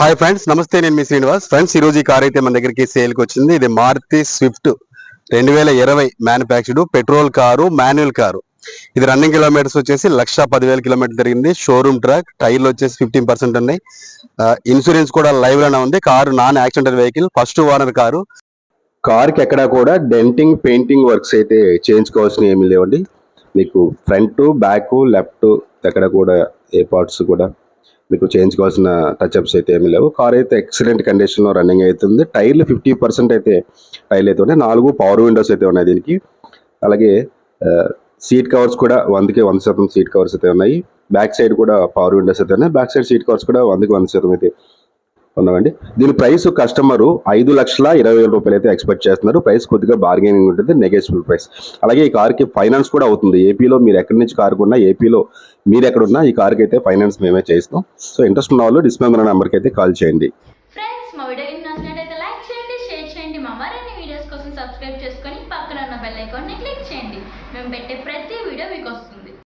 Hi friends నమస్తే నేను మీ Srinivas. Friends ఈ రోజు ఈ కార్ అయితే మన దగ్గరికి సేల్కి వచ్చింది ఇది మారుతి స్విఫ్ట్ రెండు వేల ఇరవై manufactured petrol car manual car. ఇది రన్నింగ్ కిలోమీటర్స్ వచ్చేసి లక్ష పదివేల కిలోమీటర్ జరిగింది షోరూమ్ ట్రాక్ టైర్లు వచ్చేసి ఫిఫ్టీన్ పర్సెంట్ ఉన్నాయి. ఇన్సూరెన్స్ కూడా లైవ్లోనే ఉంది. Car non accidental vehicle first owner car. కార్కి ఎక్కడా కూడా డెంటింగ్ పెయింటింగ్ వర్క్స్ అయితే చేయించుకోవాల్సిన ఏమి లేవండి. మీకు ఫ్రంట్ బ్యాక్ లెఫ్ట్ ఎక్కడ కూడా ఏ పార్ట్స్ కూడా మీకు చేయించుకోవాల్సిన టచ్అప్స్ అయితే ఏమీ లేవు. కార్ అయితే ఎక్సలెంట్ కండిషన్లో రన్నింగ్ అవుతుంది. టైర్లు ఫిఫ్టీ పర్సెంట్ అయితే టైర్లు అయితే ఉన్నాయి. నాలుగు పవర్ విండోస్ అయితే ఉన్నాయి దీనికి. అలాగే సీట్ కవర్స్ కూడా వందకి వంద శాతం సీట్ కవర్స్ అయితే ఉన్నాయి. బ్యాక్ సైడ్ కూడా పవర్ విండోస్ అయితే ఉన్నాయి. బ్యాక్ సైడ్ సీట్ కవర్స్ కూడా వందకి వంద శాతం అయితే ఉన్నామండి. దీని ప్రైస్ కస్టమర్ ఐదు లక్షల ఇరవై వేల రూపాయలు అయితే ఎక్స్పెక్ట్ చేస్తున్నారు. ప్రైస్ కొద్దిగా బార్గెనింగ్ ఉంటుంది నెగోషియబుల్ ప్రైస్ అలాగే ఈ కార్కి ఫైనాన్స్ కూడా అవుతుంది. ఏపీలో మీరు ఎక్కడి నుంచి కారు కొన్నా ఏపీలో మీరు ఎక్కడున్నా ఈ కార్కి అయితే ఫైనాన్స్ మేమే చేస్తాం సో ఇంట్రెస్ట్ ఉన్న వాళ్ళు డిస్ప్లే ఉన్న నెంబర్కి అయితే కాల్ చేయండి. ఫ్రెండ్స్ మా వీడియో లైక్ చేయండి షేర్ చేయండి. మా మరిన్ని వీడియోస్ కోసం సబ్స్క్రైబ్ చేసుకొని పక్కన ఉన్న బెల్ ఐకాన్ని క్లిక్ చేయండి. మేము పెట్టే ప్రతి వీడియో మీకు వస్తుంది.